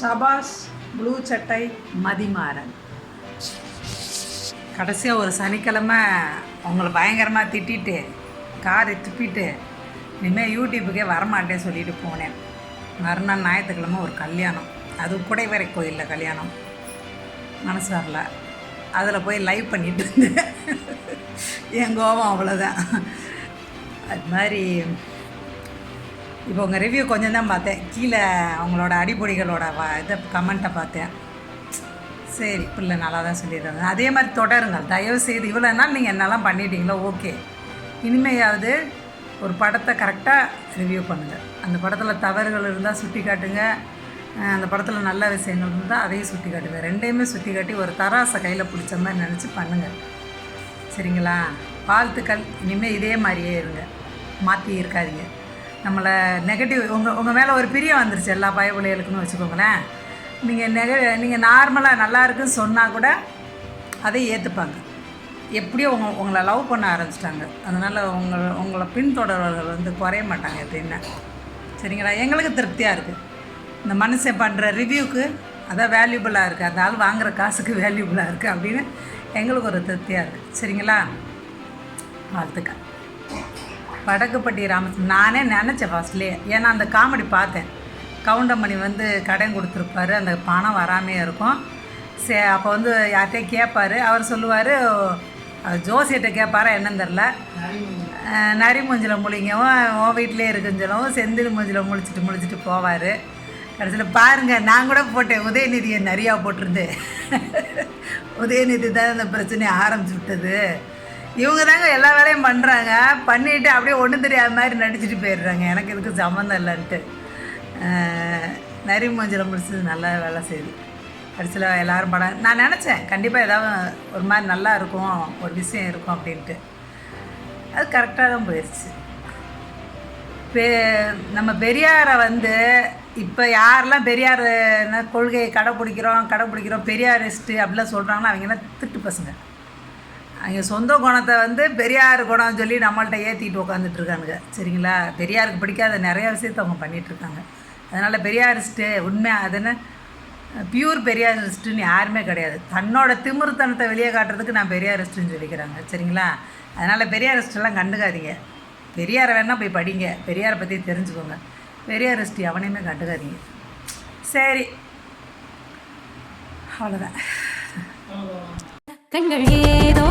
சபாஸ் blue சட்டை மதிமாறன். கடைசியாக ஒரு சனிக்கிழமை அவங்கள பயங்கரமாக திட்டிட்டு காரை துப்பிட்டு இனிமேல் யூடியூப்புக்கே வரமாட்டேன்னு சொல்லிட்டு போனேன். மறுநாள் ஞாயிற்றுக்கிழமை ஒரு கல்யாணம். அது குடைவரை கோயிலில் கல்யாணம். மனசு வரல. அதில் போய் லைவ் பண்ணிட்டு இருந்தேன். என் கோபம் அவ்வளோதான் அது மாதிரி இப்போ உங்கள் ரிவ்யூ கொஞ்சம் தான் பார்த்தேன். கீழே அவங்களோட அடிப்பொடிகளோட வ இதை கமெண்ட்டை பார்த்தேன். சரி பிள்ளை நல்லா தான் சொல்லியிருக்காங்க. அதே மாதிரி தொடருங்கள். தயவு செய்து இவ்வளோ நாள் நீங்கள் என்னெல்லாம் பண்ணிட்டீங்களோ ஓகே. இனிமையாவது ஒரு படத்தை கரெக்டாக ரிவ்யூ பண்ணுங்கள் அந்த படத்தில் தவறுகள் இருந்தால் சுட்டி காட்டுங்க அந்த படத்தில் நல்ல விஷயங்கள் இருந்தால் அதையும் சுட்டி காட்டுங்க ரெண்டையுமே சுட்டி காட்டி ஒரு தராசை கையில் பிடிச்ச மாதிரி நினச்சி பண்ணுங்கள் சரிங்களா? வாழ்த்துக்கள். இனிமேல் இதே மாதிரியே இருங்க. மாற்றி இருக்காதீங்க. நம்மளை நெகட்டிவ் உங்கள் உங்கள் மேலே ஒரு பிரியம் வந்துருச்சு எல்லா பயபிள்ளைகளுக்குன்னு வச்சுக்கோங்களேன். நீங்கள் நெக நீங்கள் நார்மலாக நல்லா இருக்குன்னு சொன்னால் கூட அதை ஏற்றுப்பாங்க எப்படியோ உங்க உங்களை லவ் பண்ண ஆரம்பிச்சிட்டாங்க. அதனால் உங்களை உங்களை பின்தொடர்வர்கள் வந்து குறைய மாட்டாங்க எப்படின்னா சரிங்களா? எங்களுக்கு திருப்தியாக இருக்குது இந்த மனுஷன் பண்ணுற ரிவ்யூக்கு அதான் வேல்யூபிளாக இருக்குது அந்த ஆள் வாங்குகிற காசுக்கு வேல்யூபிளாக இருக்குது அப்படின்னு எங்களுக்கு ஒரு திருப்தியாக இருக்குது சரிங்களா? வாழ்த்துக்கள். வடக்குப்பட்டி ராம நானே நினச்சேன் ஃபஸ்ட்லேயே ஏன்னா அந்த காமெடி பார்த்தேன். கவுண்டமணி வந்து கடன் கொடுத்துருப்பாரு அந்த பணம் வராமே இருக்கும். சே அப்போ வந்து யார்கிட்டயே கேட்பார் அவர் சொல்லுவார் ஜோசியிட்ட கேட்பாரா என்னன்னு தெரில நரி மூஞ்சில் முழிங்கவும் உன் வீட்டிலே இருக்குன்னு சொல்லவும் செந்தில் மூஞ்சில் முழிச்சிட்டு முழிச்சிட்டு போவார். கடைசியில் பாருங்கள் நான் கூட போட்டேன். உதயநிதியை நிறையா போட்டிருந்தேன் உதயநிதி தான் இந்த பிரச்சனையை ஆரம்பிச்சு விட்டது. இவங்க தாங்க எல்லா வேலையும் பண்ணுறாங்க பண்ணிவிட்டு அப்படியே ஒன்றும் தெரியாத மாதிரி நடிச்சுட்டு போயிடுறாங்க. எனக்கு இதுக்கு சம்மந்தம் இல்லைன்ட்டு. நரி மஞ்சள் முடிச்சது நல்லா வேலை செய்யுது கடைசியில் எல்லோரும் படம் நான் நினச்சேன் கண்டிப்பாக ஏதாவது ஒரு மாதிரி நல்லா இருக்கும் ஒரு விஷயம் இருக்கும் அப்படின்ட்டு. அது கரெக்டாக தான் போயிடுச்சு பெ நம்ம பெரியாரை வந்து இப்போ யாரெல்லாம் பெரியார் என்ன கொள்கையை கடைப்பிடிக்கிறோம் கடைப்பிடிக்கிறோம் பெரியாரிஸ்ட்டு அப்படிலாம் சொல்கிறாங்கன்னா அவங்கெல்லாம் திட்டு பசங்க. அவங்க சொந்த குணத்தை வந்து பெரியார் குணம்னு சொல்லி நம்மள்ட்ட ஏற்றிட்டு உட்காந்துட்டு இருக்கானுங்க. சரிங்களா? பெரியாருக்கு பிடிக்காத நிறைய விஷயத்த அவங்க பண்ணிகிட்ருக்காங்க அதனால் பெரியாரிஸ்ட்டு உண்மை அதுன்னு பியூர் பெரியாரிஸ்ட்டுன்னு யாருமே கிடையாது. தன்னோட திமிருத்தனத்தை வெளியே காட்டுறதுக்கு நான் பெரியாரிஸ்ட்டுன்னு சொல்லிக்கிறாங்க. சரிங்களா? அதனால் பெரியாரிஸ்டெல்லாம் கண்டுக்காதீங்க. பெரியாரை வேணால் போய் படிங்க. பெரியாரை பற்றி தெரிஞ்சுக்கோங்க. பெரியாரிஸ்ட் எவனையுமே கண்டுக்காதீங்க. சரி. அவ்வளோதான் கண்கள் ஏதோ